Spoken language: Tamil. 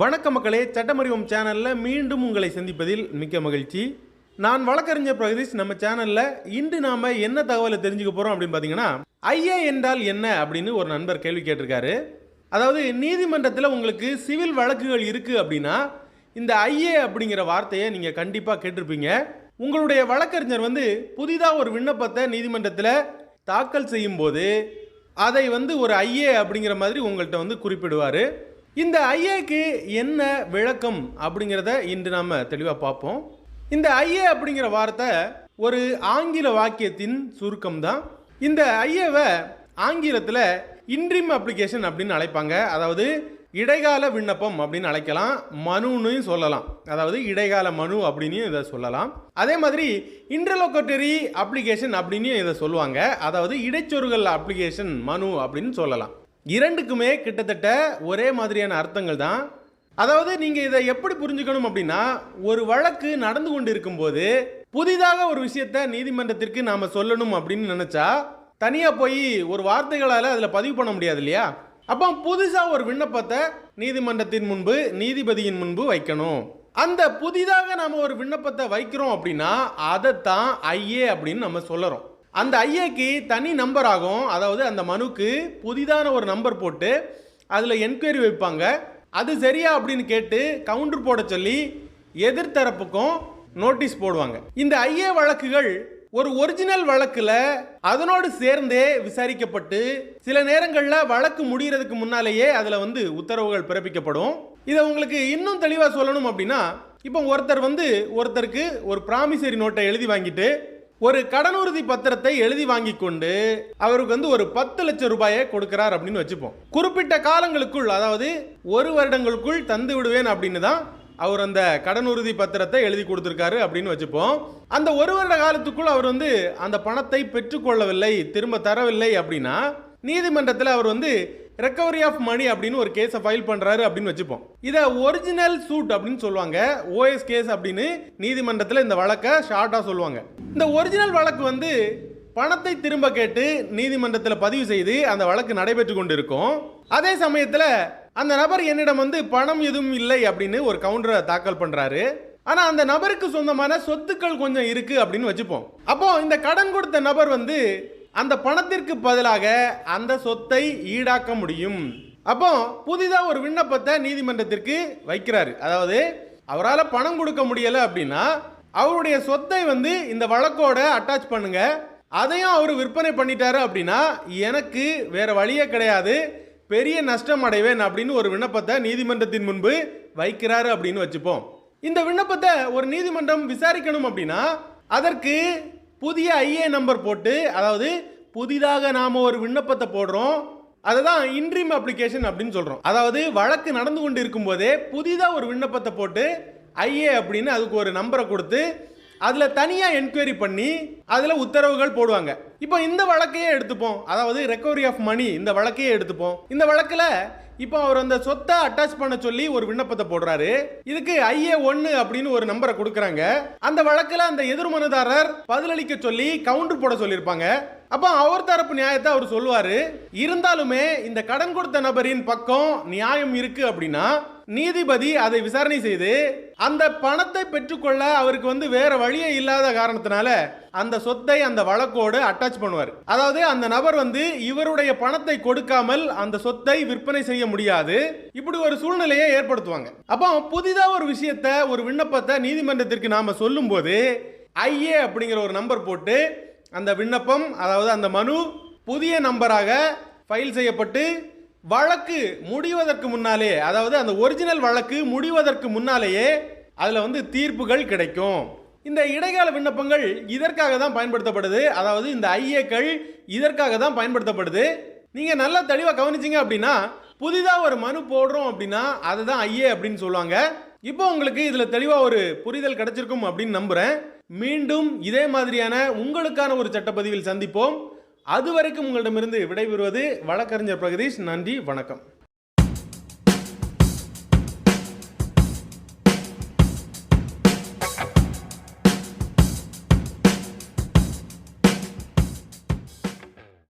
வணக்க மக்களே சட்டமறிவம் சேனலில் மீண்டும் உங்களை சந்திப்பதில் மிக்க மகிழ்ச்சி. நான் வழக்கறிஞர் பிரகதீஷ் நம்ம சேனலில் இன்று நாம் என்ன தகவலை தெரிஞ்சுக்க போகிறோம் அப்படின்னு பார்த்தீங்கன்னா ஐஏ என்றால் என்ன அப்படின்னு ஒரு நண்பர் கேள்வி கேட்டிருக்காரு. அதாவது நீதிமன்றத்தில் உங்களுக்கு சிவில் வழக்குகள் இருக்குது அப்படின்னா இந்த ஐஏ அப்படிங்கிற வார்த்தையை நீங்கள் கண்டிப்பாக கேட்டிருப்பீங்க. உங்களுடைய வழக்கறிஞர் வந்து புதிதாக ஒரு விண்ணப்பத்தை நீதிமன்றத்தில் தாக்கல் செய்யும்போது அதை வந்து ஒரு ஐஏ அப்படிங்கிற மாதிரி உங்கள்கிட்ட வந்து குறிப்பிடுவார். இந்த ஐஏக்கு என்ன விளக்கம் அப்படிங்கிறத இன்று நாம் தெளிவாக பார்ப்போம். இந்த ஐஏ அப்படிங்கிற வார்த்தை ஒரு ஆங்கில வாக்கியத்தின் சுருக்கம் தான் இந்த ஐஏவை ஆங்கிலத்தில் இன்ட்ரீம் அப்ளிகேஷன் அப்படின்னு அழைப்பாங்க. அதாவது இடைக்கால விண்ணப்பம் அப்படின்னு அழைக்கலாம். மனுன்னு சொல்லலாம். அதாவது இடைக்கால மனு அப்படின்னு இதை சொல்லலாம். அதே மாதிரி இன்டர்லோகட்டரி அப்ளிகேஷன் அப்படின்னு இதை சொல்லுவாங்க. அதாவது இடைச்சொருகள் அப்ளிகேஷன் மனு அப்படின்னு சொல்லலாம். இரண்டுக்குமே கிட்டத்தட்ட ஒரே மாதிரியான அர்த்தங்கள் தான். அதாவது நீங்கள் இதை எப்படி புரிஞ்சுக்கணும் அப்படின்னா ஒரு வழக்கு நடந்து கொண்டு இருக்கும்போது புதிதாக ஒரு விஷயத்த நீதிமன்றத்திற்கு நாம் சொல்லணும் அப்படின்னு நினச்சா தனியாக போய் ஒரு வார்த்தைகளால் அதில் பதிவு பண்ண முடியாது இல்லையா? அப்போ புதுசாக ஒரு விண்ணப்பத்தை நீதிமன்றத்தின் முன்பு நீதிபதியின் முன்பு வைக்கணும். அந்த புதிதாக நாம் ஒரு விண்ணப்பத்தை வைக்கிறோம் அப்படின்னா அதைத்தான் ஐஏ அப்படின்னு நம்ம சொல்லறோம். அந்த ஐஏக்கு தனி நம்பர் ஆகும். அதாவது அந்த மனுக்கு புதிதான ஒரு நம்பர் போட்டு அதில் என்கொயரி வைப்பாங்க. அது சரியா அப்படின்னு கேட்டு கவுண்டர் போட சொல்லி எதிர்த்தரப்புக்கும் நோட்டீஸ் போடுவாங்க. இந்த ஐஏ வழக்குகள் ஒரு ஒரிஜினல் வழக்கில் அதனோடு சேர்ந்தே விசாரிக்கப்பட்டு சில நேரங்களில் வழக்கு முடிகிறதுக்கு முன்னாலேயே அதில் வந்து உத்தரவுகள் பிறப்பிக்கப்படும். இதை உங்களுக்கு இன்னும் தெளிவாக சொல்லணும் அப்படின்னா இப்போ ஒருத்தர் வந்து ஒருத்தருக்கு ஒரு ப்ராமிசரி நோட்டை எழுதி வாங்கிட்டு ஒரு கடனுறுதி பத்திரத்தை எழுதி வாங்கி கொண்டு அவருக்கு வந்து ஒரு பத்து லட்சம் ரூபாயை கொடுக்கிறார் அப்படின்னு வச்சுப்போம். குறிப்பிட்ட காலங்களுக்குள் அதாவது ஒரு வருடங்களுக்குள் தந்து விடுவேன் அப்படின்னு தான் அவர் அந்த கடனுறுதி பத்திரத்தை எழுதி கொடுத்துருக்காரு அப்படின்னு வச்சுப்போம். அந்த ஒரு வருட காலத்துக்குள் அவர் வந்து அந்த பணத்தை பெற்றுக்கொள்ளவில்லை திரும்ப தரவில்லை அப்படின்னா நீதிமன்றத்தில் அவர் வந்து ரெக்கவரி ஆஃப் மணி அப்படின்னு ஒரு கேஸை ஃபைல் பண்ணுறாரு அப்படின்னு வச்சுப்போம். இதை ஒரிஜினல் சூட் அப்படின்னு சொல்லுவாங்க. ஓஎஸ் கேஸ் அப்படின்னு நீதிமன்றத்தில் இந்த வழக்கை ஷார்ட்டாக சொல்லுவாங்க. இந்த ஒரிஜினல் வழக்கு வந்து பணத்தை திரும்ப கேட்டு நீதிமன்றத்தில் பதிவு செய்து அந்த வழக்கு நடைபெற்று கொண்டு இருக்கும் அதே சமயத்தில் அந்த நபர் என்னிடம் வந்து பணம் எதுவும் இல்லை அப்படின்னு ஒரு கவுண்டரை தாக்கல் பண்ணுறாரு ஆனால் அந்த நபருக்கு சொந்தமான சொத்துக்கள் கொஞ்சம் இருக்குது அப்படின்னு வச்சுப்போம். அப்போ இந்த கடன் கொடுத்த நபர் வந்து அந்த பணத்திற்கு பதிலாக அந்த சொத்தை ஈடாக்க முடியும். அப்போ புதிதாக ஒரு விண்ணப்பத்தை நீதிமன்றத்திற்கு வைக்கிறாரு. அதாவது அவரால் பணம் கொடுக்க முடியலை அப்படின்னா அவருடைய சொத்தை வந்து இந்த வழக்கோட அட்டாச் பண்ணுங்க. அதையும் அவர் விற்பனை பண்ணிட்டாரு அப்படின்னா எனக்கு வேற வழியே கிடையாது. பெரிய நஷ்டம் அடைவேன் அப்படின்னு ஒரு விண்ணப்பத்தை நீதிமன்றத்தின் முன்பு வைக்கிறாரு அப்படின்னு வச்சுப்போம். இந்த விண்ணப்பத்தை ஒரு நீதிமன்றம் விசாரிக்கணும் அப்படின்னா அதற்கு புதிய ஐஏ நம்பர் போட்டு அதாவது புதிதாக நாம் ஒரு விண்ணப்பத்தை போடுறோம். அதை தான் இன்ட்ரீம் அப்ளிகேஷன் அப்படின்னு சொல்கிறோம் அதாவது வழக்கு நடந்து கொண்டு இருக்கும்போதே புதிதாக ஒரு விண்ணப்பத்தை போட்டு ஐஏ அப்படின்னு அதுக்கு ஒரு நம்பரை கொடுத்து அதில் தனியாக என்கொயரி பண்ணி அதில் உத்தரவுகள் போடுவாங்க. இப்போ இந்த வழக்கையே எடுத்துப்போம். அதாவது ரெக்கவரி ஆஃப் மணி இந்த வழக்கையே எடுத்துப்போம். இந்த வழக்கில் இப்போ அவர் அந்த சொத்தை அட்டாச் பண்ண சொல்லி ஒரு விண்ணப்பத்தை போடுறாரு. இதுக்கு ஐஏ ஒன்று அப்படின்னு ஒரு நம்பரை கொடுக்குறாங்க. அந்த வழக்கில் அந்த எதிர்மனுதாரர் பதிலளிக்க சொல்லி கவுண்டர் போட சொல்லியிருப்பாங்க. அப்போ அவர் தரப்பு நியாயத்தை அவர் சொல்லுவார். இருந்தாலுமே இந்த கடன் கொடுத்த நபரின் பக்கம் நியாயம் இருக்குது அப்படின்னா நீதிபதி அதை விசாரணை செய்து அந்த பணத்தை பெற்றுக்கொள்ள அவருக்கு வந்து வேற வழியே இல்லாத காரணத்தினால அந்த சொத்தை அந்த வழக்கோடு அட்டாச் பண்ணுவார். அதாவது அந்த நபர் வந்து இவருடைய பணத்தை கொடுக்காமல் அந்த சொத்தை விற்பனை செய்ய முடியாது. இப்படி ஒரு சூழ்நிலையை ஏற்படுத்துவாங்க. அப்போ புதிதாக ஒரு விஷயத்தை ஒரு விண்ணப்பத்தை நீதிமன்றத்திற்கு நாம சொல்லும்போது ஐஏ அப்படிங்கிற ஒரு நம்பர் போட்டு அந்த விண்ணப்பம் அதாவது அந்த மனு புதிய நம்பராக ஃபைல் செய்யப்பட்டு வழக்கு முடிவதற்கு முன்னாலே அதாவது அந்த ஒரிஜினல் வழக்கு முடிவதற்கு முன்னாலேயே அதில் வந்து தீர்ப்புகள் கிடைக்கும். இந்த இடைக்கால விண்ணப்பங்கள் இதற்காக தான் பயன்படுத்தப்படுது. அதாவது இந்த ஐஏக்கள் இதற்காக தான் பயன்படுத்தப்படுது. நீங்கள் நல்லா தெளிவாக கவனிச்சிங்க அப்படின்னா புதிதாக ஒரு மனு போடுறோம் அப்படின்னா அதுதான் ஐஏ அப்படின்னு சொல்லுவாங்க. இப்போ உங்களுக்கு இதில் தெளிவாக ஒரு புரிதல் கிடைச்சிருக்கும் அப்படின்னு நம்புகிறேன் மீண்டும் இதே மாதிரியான உங்களுக்கான ஒரு சட்டப்பதிவில் சந்திப்போம். அது வரைக்கும் உங்களிடமிருந்து விடைபெறுவது வழக்கறிஞர் பிரகதீஷ். நன்றி வணக்கம்.